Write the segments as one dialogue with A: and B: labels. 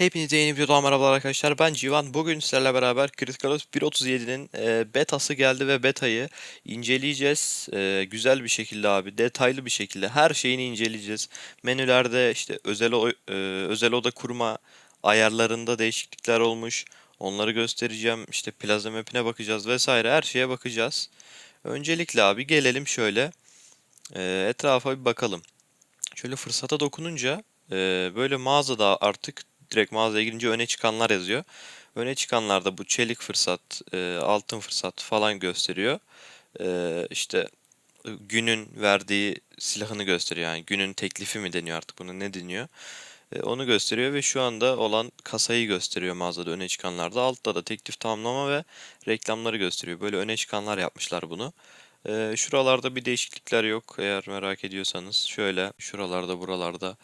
A: Hepinize yeni videodan merhabalar arkadaşlar. Ben Civan. Bugün sizlerle beraber Critical Ops 1.37'nin e, betası geldi ve betayı inceleyeceğiz. E, güzel bir şekilde abi, detaylı bir şekilde her şeyini inceleyeceğiz. Menülerde işte özel e, özel oda kurma ayarlarında değişiklikler olmuş. Onları göstereceğim. İşte Plaza Map'ine bakacağız vesaire her şeye bakacağız. Öncelikle abi gelelim şöyle etrafa bir bakalım. Şöyle fırsata dokununca e, böyle mağazada artık direkt mağazaya girince öne çıkanlar yazıyor. Öne çıkanlarda bu çelik fırsat, e, altın fırsat falan gösteriyor. E, işte e, günün verdiği silahını gösteriyor. Yani günün teklifi mi deniyor artık bunu ne deniyor? E, onu gösteriyor ve şu anda olan kasayı gösteriyor mağazada öne çıkanlarda. Altta da teklif tamamlama ve reklamları gösteriyor. Böyle öne çıkanlar yapmışlar bunu. E, şuralarda bir değişiklikler yok eğer merak ediyorsanız. Şöyle şuralarda buralarda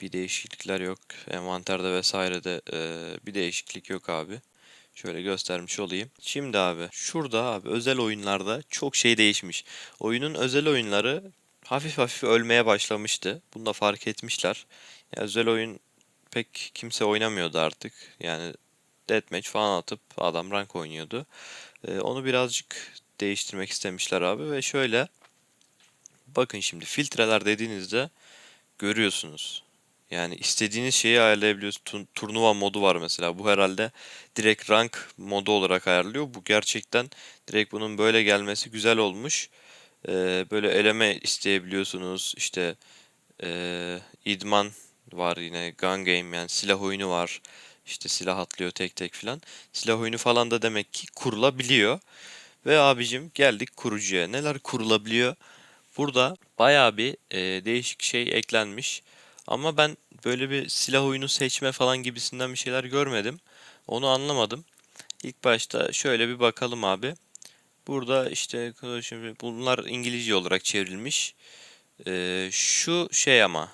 A: bir değişiklikler yok. Envanterde vesairede e, bir değişiklik yok abi. Şöyle göstermiş olayım. Şimdi abi şurada abi özel oyunlarda çok şey değişmiş. Oyunun özel oyunları hafif hafif ölmeye başlamıştı. Bunu da fark etmişler. Ya özel oyun pek kimse oynamıyordu artık. Yani deathmatch falan atıp adam rank oynuyordu. E, onu birazcık değiştirmek istemişler abi ve şöyle bakın şimdi filtreler dediğinizde görüyorsunuz. Yani istediğiniz şeyi ayarlayabiliyorsunuz. Tu- Turnuva modu var mesela. Bu herhalde direkt rank modu olarak ayarlıyor. Bu gerçekten direkt bunun böyle gelmesi güzel olmuş. Ee, böyle eleme isteyebiliyorsunuz. İşte ee, idman var yine. Gun game yani silah oyunu var. İşte silah atlıyor tek tek filan. Silah oyunu falan da demek ki kurulabiliyor. Ve abicim geldik kurucuya. Neler kurulabiliyor? Burada bayağı bir e, değişik şey eklenmiş. Ama ben böyle bir silah oyunu seçme falan gibisinden bir şeyler görmedim. Onu anlamadım. İlk başta şöyle bir bakalım abi. Burada işte bunlar İngilizce olarak çevrilmiş. E, şu şey ama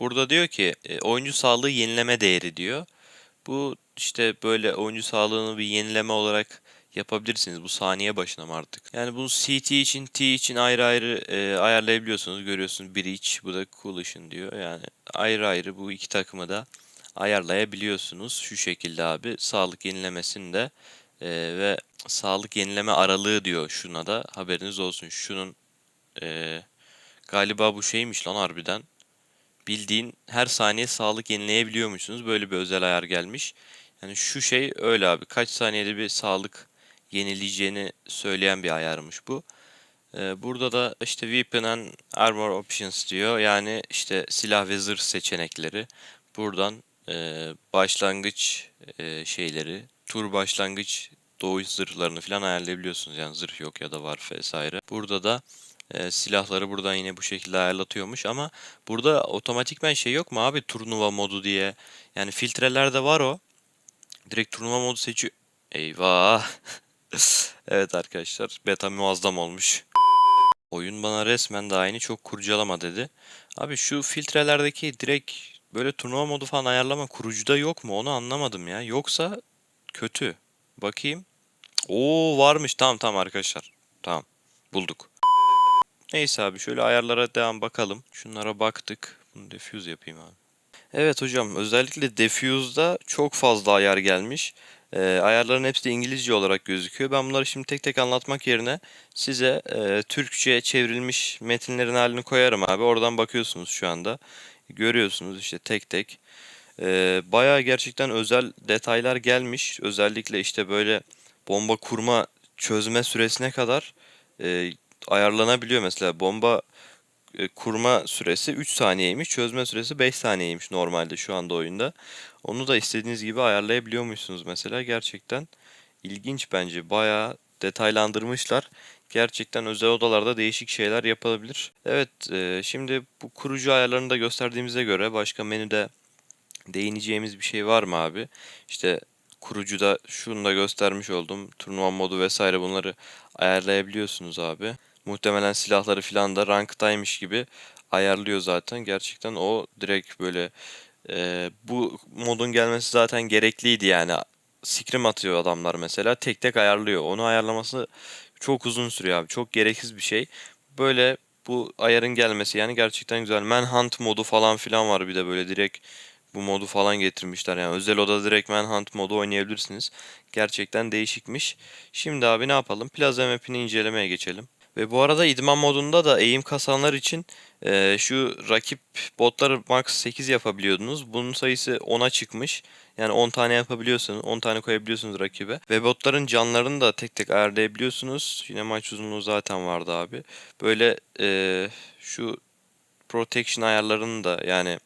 A: burada diyor ki e, oyuncu sağlığı yenileme değeri diyor. Bu işte böyle oyuncu sağlığını bir yenileme olarak yapabilirsiniz. Bu saniye başına mı artık? Yani bunu CT için, T için ayrı ayrı e, ayarlayabiliyorsunuz. Görüyorsunuz Breach, bu da Coalition diyor. Yani ayrı ayrı bu iki takımı da ayarlayabiliyorsunuz. Şu şekilde abi sağlık yenilemesini de e, ve sağlık yenileme aralığı diyor şuna da haberiniz olsun. Şunun e, galiba bu şeymiş lan harbiden bildiğin her saniye sağlık yenileyebiliyormuşsunuz. Böyle bir özel ayar gelmiş. Yani şu şey öyle abi. Kaç saniyede bir sağlık yenileyeceğini söyleyen bir ayarmış bu. Ee, burada da işte Weapon and Armor Options diyor. Yani işte silah ve zırh seçenekleri. Buradan e, başlangıç e, şeyleri, tur başlangıç doğuş zırhlarını falan ayarlayabiliyorsunuz. Yani zırh yok ya da var vesaire. Burada da e, silahları buradan yine bu şekilde ayarlatıyormuş ama burada otomatikmen şey yok mu abi turnuva modu diye. Yani filtrelerde var o. Direkt turnuva modu seçiyor. Eyvah. evet arkadaşlar beta muazzam olmuş. Oyun bana resmen daha yeni çok kurcalama dedi. Abi şu filtrelerdeki direkt böyle turnuva modu falan ayarlama kurucuda yok mu onu anlamadım ya. Yoksa kötü. Bakayım. Oo varmış tamam tamam arkadaşlar. Tamam bulduk. Neyse abi şöyle ayarlara devam bakalım. Şunlara baktık. Bunu diffuse yapayım abi. Evet hocam özellikle diffuse'da çok fazla ayar gelmiş. Ee, ayarların hepsi de İngilizce olarak gözüküyor. Ben bunları şimdi tek tek anlatmak yerine size e, Türkçe çevrilmiş metinlerin halini koyarım abi. Oradan bakıyorsunuz şu anda. Görüyorsunuz işte tek tek. Ee, bayağı gerçekten özel detaylar gelmiş. Özellikle işte böyle bomba kurma çözme süresine kadar e, ayarlanabiliyor mesela. Bomba e, kurma süresi 3 saniyeymiş. Çözme süresi 5 saniyeymiş normalde şu anda oyunda. Onu da istediğiniz gibi ayarlayabiliyormuşsunuz mesela. Gerçekten ilginç bence. Bayağı detaylandırmışlar. Gerçekten özel odalarda değişik şeyler yapılabilir. Evet, e, şimdi bu kurucu ayarlarını da gösterdiğimize göre başka menüde değineceğimiz bir şey var mı abi? İşte kurucuda şunu da göstermiş oldum. Turnuva modu vesaire bunları ayarlayabiliyorsunuz abi. Muhtemelen silahları filan da ranktaymış gibi ayarlıyor zaten. Gerçekten o direkt böyle e, bu modun gelmesi zaten gerekliydi yani. Scrim atıyor adamlar mesela tek tek ayarlıyor. Onu ayarlaması çok uzun sürüyor abi. Çok gereksiz bir şey. Böyle bu ayarın gelmesi yani gerçekten güzel. Manhunt modu falan filan var bir de böyle direkt bu modu falan getirmişler. Yani özel oda direkt Manhunt modu oynayabilirsiniz. Gerçekten değişikmiş. Şimdi abi ne yapalım? Plaza map'ini incelemeye geçelim. Ve bu arada idman modunda da eğim kasanlar için eee, şu rakip botları max 8 yapabiliyordunuz. Bunun sayısı 10'a çıkmış. Yani 10 tane yapabiliyorsunuz. 10 tane koyabiliyorsunuz rakibe. Ve botların canlarını da tek tek ayarlayabiliyorsunuz. Yine maç uzunluğu zaten vardı abi. Böyle eee, şu protection ayarlarını da yani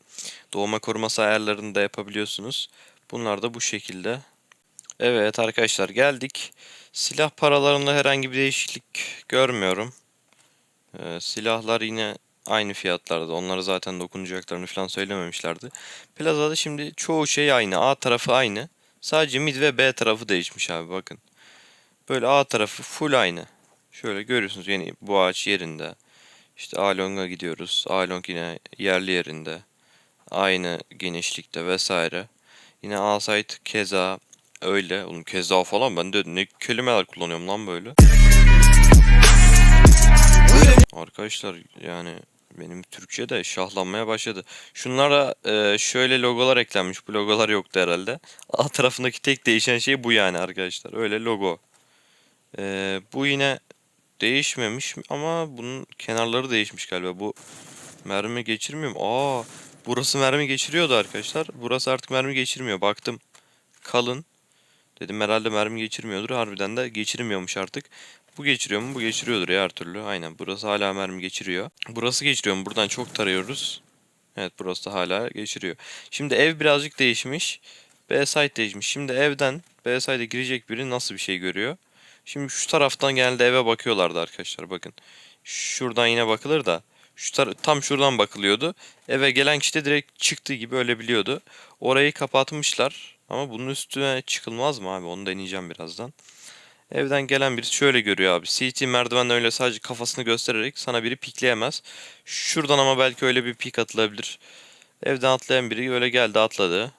A: doğma koruması ayarlarını da yapabiliyorsunuz. Bunlar da bu şekilde. Evet arkadaşlar geldik. Silah paralarında herhangi bir değişiklik görmüyorum. Ee, silahlar yine aynı fiyatlarda. Onlara zaten dokunacaklarını falan söylememişlerdi. Plazada şimdi çoğu şey aynı. A tarafı aynı. Sadece mid ve B tarafı değişmiş abi bakın. Böyle A tarafı full aynı. Şöyle görüyorsunuz yeni bu ağaç yerinde. İşte Along'a gidiyoruz. Along yine yerli yerinde. Aynı genişlikte vesaire. Yine A-site keza öyle. Oğlum keza falan ben de ne kelimeler kullanıyorum lan böyle. Arkadaşlar yani benim Türkçe de şahlanmaya başladı. Şunlara e, şöyle logolar eklenmiş. Bu logolar yoktu herhalde. A tarafındaki tek değişen şey bu yani arkadaşlar. Öyle logo. E, bu yine değişmemiş ama bunun kenarları değişmiş galiba. Bu mermi geçirmiyor mu? Aa, burası mermi geçiriyordu arkadaşlar. Burası artık mermi geçirmiyor. Baktım kalın. Dedim herhalde mermi geçirmiyordur. Harbiden de geçirmiyormuş artık. Bu geçiriyor mu? Bu geçiriyordur ya her türlü. Aynen. Burası hala mermi geçiriyor. Burası geçiriyor mu? Buradan çok tarıyoruz. Evet burası da hala geçiriyor. Şimdi ev birazcık değişmiş. B site değişmiş. Şimdi evden B site'e girecek biri nasıl bir şey görüyor? Şimdi şu taraftan genelde eve bakıyorlardı arkadaşlar bakın. Şuradan yine bakılır da şu tam şuradan bakılıyordu. Eve gelen kişi de direkt çıktığı gibi ölebiliyordu. Orayı kapatmışlar. Ama bunun üstüne çıkılmaz mı abi? Onu deneyeceğim birazdan. Evden gelen birisi şöyle görüyor abi. CT merdivenden öyle sadece kafasını göstererek sana biri pikleyemez. Şuradan ama belki öyle bir pik atılabilir. Evden atlayan biri öyle geldi atladı.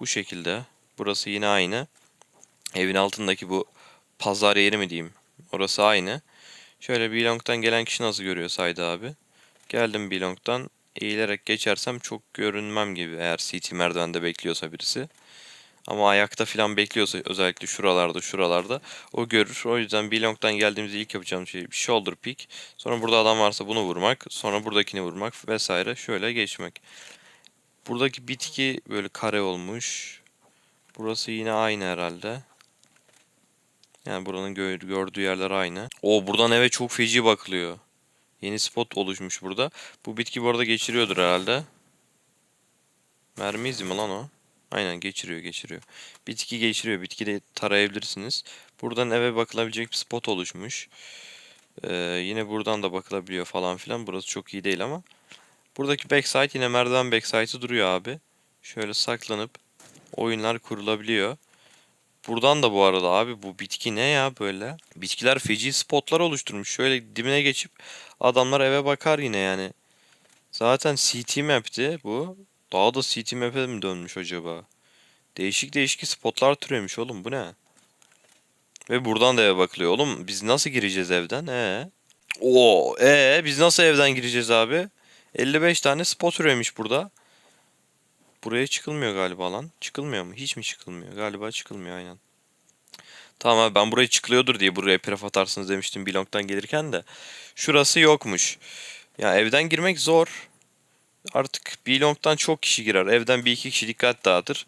A: Bu şekilde. Burası yine aynı. Evin altındaki bu pazar yeri mi diyeyim. Orası aynı. Şöyle Bilong'dan gelen kişi nasıl görüyor Saydı abi. Geldim Bilong'dan eğilerek geçersem çok görünmem gibi eğer CT merdivende bekliyorsa birisi. Ama ayakta falan bekliyorsa özellikle şuralarda şuralarda o görür. O yüzden Bilong'dan geldiğimizde ilk yapacağım şey bir shoulder pick. Sonra burada adam varsa bunu vurmak. Sonra buradakini vurmak vesaire. Şöyle geçmek. Buradaki bitki böyle kare olmuş. Burası yine aynı herhalde. Yani buranın gö- gördüğü yerler aynı. O buradan eve çok feci bakılıyor. Yeni spot oluşmuş burada. Bu bitki bu arada geçiriyordur herhalde. Mermi izi mi lan o? Aynen geçiriyor geçiriyor. Bitki geçiriyor. Bitki de tarayabilirsiniz. Buradan eve bakılabilecek bir spot oluşmuş. Ee, yine buradan da bakılabiliyor falan filan. Burası çok iyi değil ama. Buradaki backside yine merdiven backside'ı duruyor abi. Şöyle saklanıp oyunlar kurulabiliyor. Buradan da bu arada abi bu bitki ne ya böyle? Bitkiler feci spotlar oluşturmuş. Şöyle dibine geçip adamlar eve bakar yine yani. Zaten CT map'ti bu. Daha da CT mi dönmüş acaba? Değişik değişik spotlar türemiş oğlum bu ne? Ve buradan da eve bakılıyor. Oğlum biz nasıl gireceğiz evden? Ee? Oo, ee biz nasıl evden gireceğiz abi? 55 tane spot üremiş burada. Buraya çıkılmıyor galiba lan. Çıkılmıyor mu? Hiç mi çıkılmıyor? Galiba çıkılmıyor aynen. Tamam abi ben buraya çıkılıyordur diye buraya pref atarsınız demiştim Belong'dan gelirken de. Şurası yokmuş. Ya evden girmek zor. Artık Belong'dan çok kişi girer. Evden bir iki kişi dikkat dağıtır.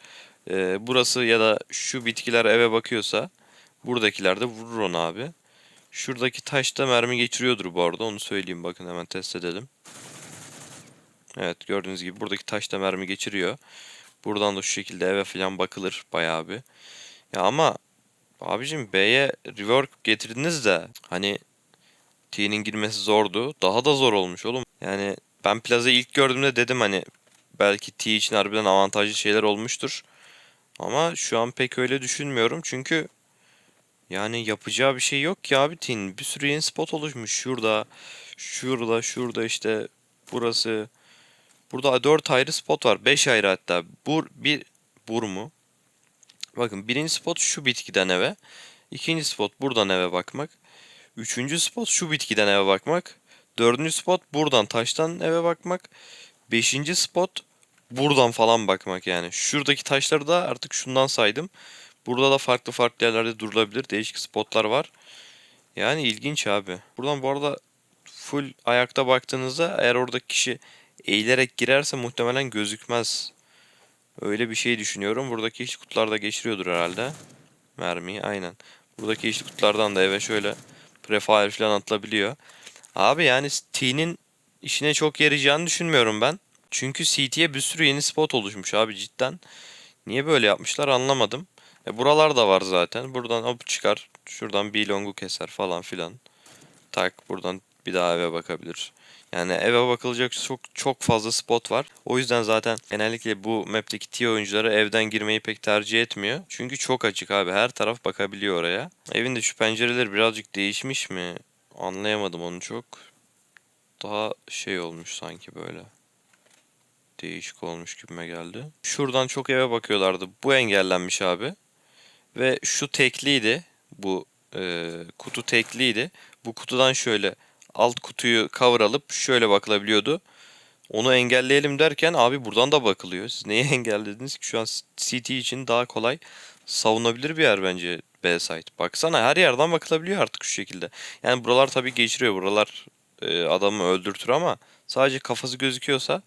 A: Ee, burası ya da şu bitkiler eve bakıyorsa buradakiler de vurur onu abi. Şuradaki taşta mermi geçiriyordur bu arada onu söyleyeyim bakın hemen test edelim. Evet gördüğünüz gibi buradaki taş da mermi geçiriyor. Buradan da şu şekilde eve falan bakılır bayağı bir. Ya ama abicim B'ye rework getirdiniz de hani T'nin girmesi zordu. Daha da zor olmuş oğlum. Yani ben Plaza'yı ilk gördüğümde dedim hani belki T için harbiden avantajlı şeyler olmuştur. Ama şu an pek öyle düşünmüyorum çünkü yani yapacağı bir şey yok ki abi T'nin. Bir sürü yeni spot oluşmuş. Şurada, şurada, şurada işte burası. Burada 4 ayrı spot var. 5 ayrı hatta. Bur, bir bur mu? Bakın birinci spot şu bitkiden eve. İkinci spot buradan eve bakmak. Üçüncü spot şu bitkiden eve bakmak. Dördüncü spot buradan taştan eve bakmak. Beşinci spot buradan falan bakmak yani. Şuradaki taşları da artık şundan saydım. Burada da farklı farklı yerlerde durulabilir. Değişik spotlar var. Yani ilginç abi. Buradan bu arada full ayakta baktığınızda eğer oradaki kişi eğilerek girerse muhtemelen gözükmez. Öyle bir şey düşünüyorum. Buradaki yeşil kutularda geçiriyordur herhalde. Mermiyi aynen. Buradaki yeşil kutulardan da eve şöyle prefire falan atılabiliyor. Abi yani T'nin işine çok yarayacağını düşünmüyorum ben. Çünkü CT'ye bir sürü yeni spot oluşmuş abi cidden. Niye böyle yapmışlar anlamadım. E buralar da var zaten. Buradan hop çıkar. Şuradan bir longu keser falan filan. Tak buradan bir daha eve bakabilir. Yani eve bakılacak çok çok fazla spot var. O yüzden zaten genellikle bu map'teki T oyuncuları evden girmeyi pek tercih etmiyor. Çünkü çok açık abi. Her taraf bakabiliyor oraya. Evin de şu pencereleri birazcık değişmiş mi? Anlayamadım onu çok. Daha şey olmuş sanki böyle. Değişik olmuş gibime geldi. Şuradan çok eve bakıyorlardı. Bu engellenmiş abi. Ve şu tekliydi. Bu e, kutu tekliydi. Bu kutudan şöyle alt kutuyu cover alıp şöyle bakılabiliyordu. Onu engelleyelim derken abi buradan da bakılıyor. Siz neyi engellediniz ki? Şu an CT için daha kolay savunabilir bir yer bence B site. Baksana her yerden bakılabiliyor artık şu şekilde. Yani buralar tabii geçiriyor. Buralar e, adamı öldürtür ama sadece kafası gözüküyorsa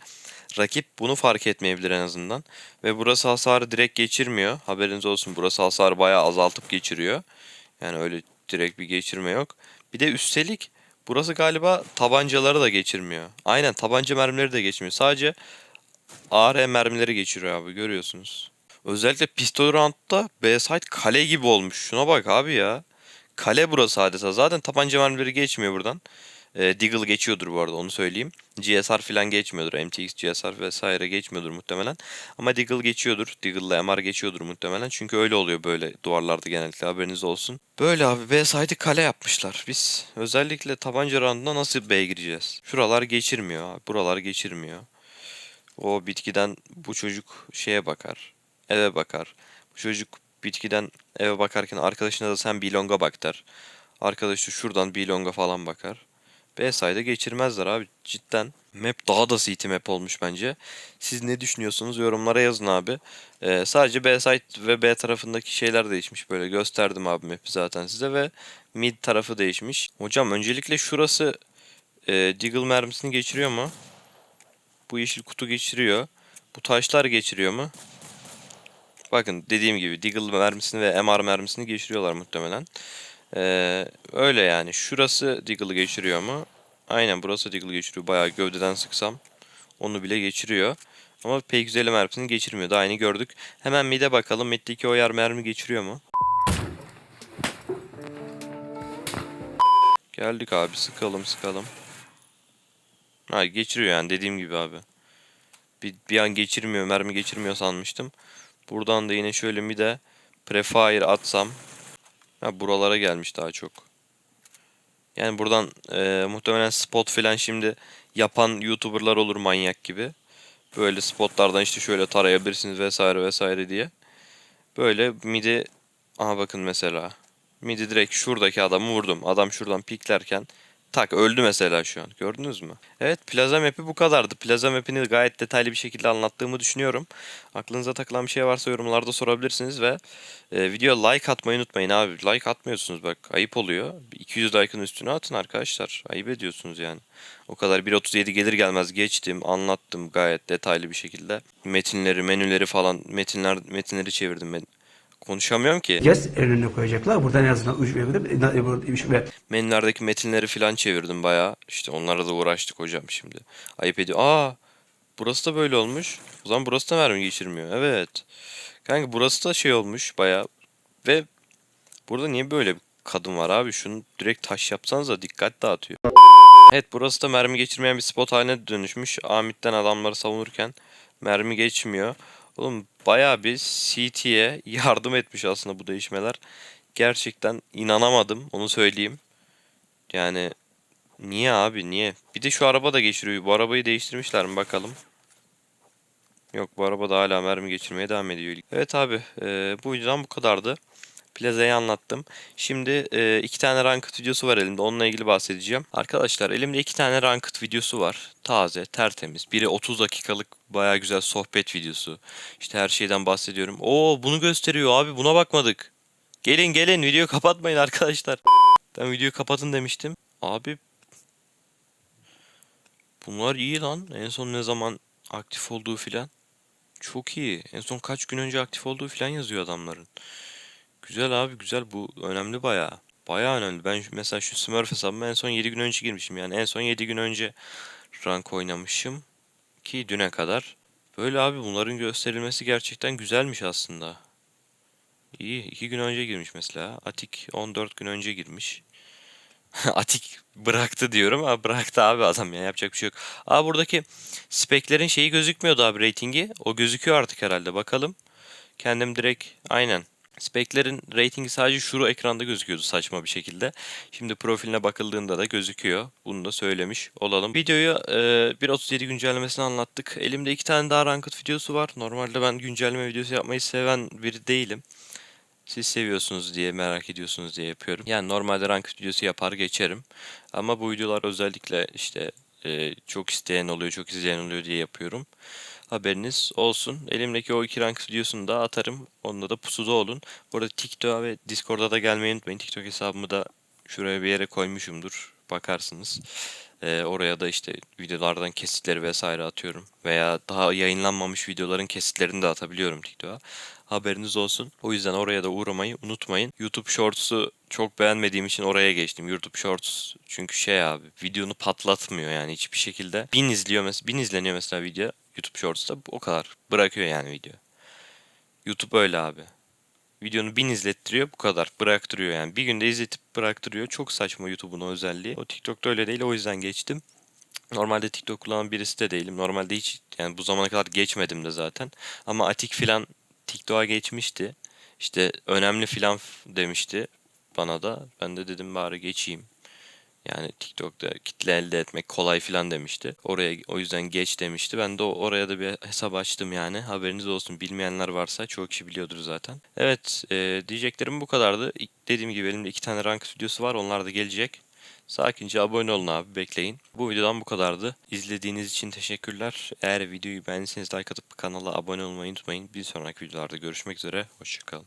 A: rakip bunu fark etmeyebilir en azından. Ve burası hasarı direkt geçirmiyor. Haberiniz olsun burası hasarı bayağı azaltıp geçiriyor. Yani öyle direkt bir geçirme yok. Bir de üstelik burası galiba tabancaları da geçirmiyor. Aynen tabanca mermileri de geçmiyor. Sadece AR mermileri geçiriyor abi görüyorsunuz. Özellikle pistol round'da B site kale gibi olmuş. Şuna bak abi ya. Kale burası adeta. Zaten tabanca mermileri geçmiyor buradan. E, Deagle geçiyordur bu arada onu söyleyeyim. GSR falan geçmiyordur. MTX, GSR vesaire geçmiyordur muhtemelen. Ama Deagle geçiyordur. Deagle'la MR geçiyordur muhtemelen. Çünkü öyle oluyor böyle duvarlarda genellikle haberiniz olsun. Böyle abi B site'i kale yapmışlar. Biz özellikle tabanca round'una nasıl B'ye gireceğiz? Şuralar geçirmiyor abi. Buralar geçirmiyor. O bitkiden bu çocuk şeye bakar. Eve bakar. Bu çocuk bitkiden eve bakarken arkadaşına da sen Bilong'a bak der. Arkadaş da şuradan Bilong'a falan bakar. B side'e geçirmezler abi cidden. Map daha da CT map olmuş bence. Siz ne düşünüyorsunuz yorumlara yazın abi. Ee, sadece B side ve B tarafındaki şeyler değişmiş böyle gösterdim abi map'i zaten size ve mid tarafı değişmiş. Hocam öncelikle şurası e, Deagle mermisini geçiriyor mu? Bu yeşil kutu geçiriyor. Bu taşlar geçiriyor mu? Bakın dediğim gibi Deagle mermisini ve MR mermisini geçiriyorlar muhtemelen. Ee, öyle yani. Şurası Deagle'ı geçiriyor mu? Aynen burası Deagle geçiriyor. Bayağı gövdeden sıksam onu bile geçiriyor. Ama P250 mermisini geçirmiyor. Daha aynı gördük. Hemen mid'e bakalım. Mid'deki o yer mermi geçiriyor mu? Geldik abi. Sıkalım sıkalım. Ha geçiriyor yani dediğim gibi abi. Bir, bir an geçirmiyor, mermi geçirmiyor sanmıştım. Buradan da yine şöyle mid'e prefire atsam Ha buralara gelmiş daha çok. Yani buradan e, muhtemelen spot falan şimdi yapan YouTuber'lar olur manyak gibi. Böyle spotlardan işte şöyle tarayabilirsiniz vesaire vesaire diye. Böyle midi aha bakın mesela. Midi direkt şuradaki adamı vurdum. Adam şuradan piklerken tak öldü mesela şu an. Gördünüz mü? Evet Plaza Map'i bu kadardı. Plaza Map'ini gayet detaylı bir şekilde anlattığımı düşünüyorum. Aklınıza takılan bir şey varsa yorumlarda sorabilirsiniz ve e, videoya like atmayı unutmayın abi. Like atmıyorsunuz bak ayıp oluyor. 200 like'ın üstüne atın arkadaşlar. Ayıp ediyorsunuz yani. O kadar 1.37 gelir gelmez geçtim, anlattım gayet detaylı bir şekilde. Metinleri, menüleri falan, metinler metinleri çevirdim ben. Konuşamıyorum ki.
B: Yes önüne koyacaklar. Buradan en azından uç ve
A: Menülerdeki metinleri falan çevirdim bayağı. İşte onlara da uğraştık hocam şimdi. Ayıp ediyor. Aa burası da böyle olmuş. O zaman burası da mermi geçirmiyor. Evet. Kanka burası da şey olmuş bayağı. Ve burada niye böyle bir kadın var abi? Şunu direkt taş yapsanız da dikkat dağıtıyor. Evet burası da mermi geçirmeyen bir spot haline dönüşmüş. Amit'ten adamları savunurken mermi geçmiyor. Oğlum bayağı bir CT'ye yardım etmiş aslında bu değişmeler. Gerçekten inanamadım onu söyleyeyim. Yani niye abi niye? Bir de şu araba da geçiriyor. Bu arabayı değiştirmişler mi bakalım. Yok bu araba da hala mermi geçirmeye devam ediyor. Evet abi e, bu yüzden bu kadardı. Plaza'yı anlattım. Şimdi e, iki tane ranked videosu var elimde. Onunla ilgili bahsedeceğim. Arkadaşlar elimde iki tane ranked videosu var. Taze, tertemiz. Biri 30 dakikalık baya güzel sohbet videosu. İşte her şeyden bahsediyorum. Oo bunu gösteriyor abi buna bakmadık. Gelin gelin videoyu kapatmayın arkadaşlar. Ben videoyu kapatın demiştim. Abi bunlar iyi lan. En son ne zaman aktif olduğu filan. Çok iyi. En son kaç gün önce aktif olduğu filan yazıyor adamların. Güzel abi güzel bu önemli bayağı. Bayağı önemli. Ben mesela şu Smurf hesabıma en son 7 gün önce girmişim. Yani en son 7 gün önce rank oynamışım. Ki düne kadar. Böyle abi bunların gösterilmesi gerçekten güzelmiş aslında. İyi. 2 gün önce girmiş mesela. Atik 14 gün önce girmiş. Atik bıraktı diyorum ama bıraktı abi adam ya yapacak bir şey yok. Aa buradaki speklerin şeyi gözükmüyordu abi ratingi. O gözüküyor artık herhalde bakalım. Kendim direkt aynen. Speklerin ratingi sadece şu ekranda gözüküyordu saçma bir şekilde. Şimdi profiline bakıldığında da gözüküyor. Bunu da söylemiş olalım. Videoyu e, 1.37 güncellemesini anlattık. Elimde iki tane daha ranked videosu var. Normalde ben güncelleme videosu yapmayı seven biri değilim. Siz seviyorsunuz diye merak ediyorsunuz diye yapıyorum. Yani normalde ranked videosu yapar geçerim. Ama bu videolar özellikle işte e, çok isteyen oluyor, çok izleyen oluyor diye yapıyorum. Haberiniz olsun. Elimdeki o iki rank videosunu da atarım. Onda da pusuda olun. Bu arada TikTok'a ve Discord'a da gelmeyi unutmayın. TikTok hesabımı da şuraya bir yere koymuşumdur. Bakarsınız. Ee, oraya da işte videolardan kesitleri vesaire atıyorum. Veya daha yayınlanmamış videoların kesitlerini de atabiliyorum TikTok'a. Haberiniz olsun. O yüzden oraya da uğramayı unutmayın. YouTube Shorts'u çok beğenmediğim için oraya geçtim. YouTube Shorts çünkü şey abi videonu patlatmıyor yani hiçbir şekilde. Bin izliyor mesela, bin izleniyor mesela video YouTube Shorts'ta o kadar. Bırakıyor yani video. YouTube öyle abi. Videonu bin izlettiriyor bu kadar. Bıraktırıyor yani. Bir günde izletip bıraktırıyor. Çok saçma YouTube'un özelliği. O TikTok'ta öyle değil o yüzden geçtim. Normalde TikTok kullanan birisi de değilim. Normalde hiç yani bu zamana kadar geçmedim de zaten. Ama Atik filan TikTok'a geçmişti. İşte önemli filan demişti bana da. Ben de dedim bari geçeyim. Yani TikTok'ta kitle elde etmek kolay filan demişti. Oraya o yüzden geç demişti. Ben de oraya da bir hesap açtım yani. Haberiniz olsun. Bilmeyenler varsa çoğu kişi biliyordur zaten. Evet e, diyeceklerim bu kadardı. Dediğim gibi elimde iki tane rank videosu var. Onlar da gelecek. Sakince abone olun abi bekleyin. Bu videodan bu kadardı. İzlediğiniz için teşekkürler. Eğer videoyu beğendiyseniz like atıp kanala abone olmayı unutmayın. Bir sonraki videolarda görüşmek üzere. Hoşçakalın.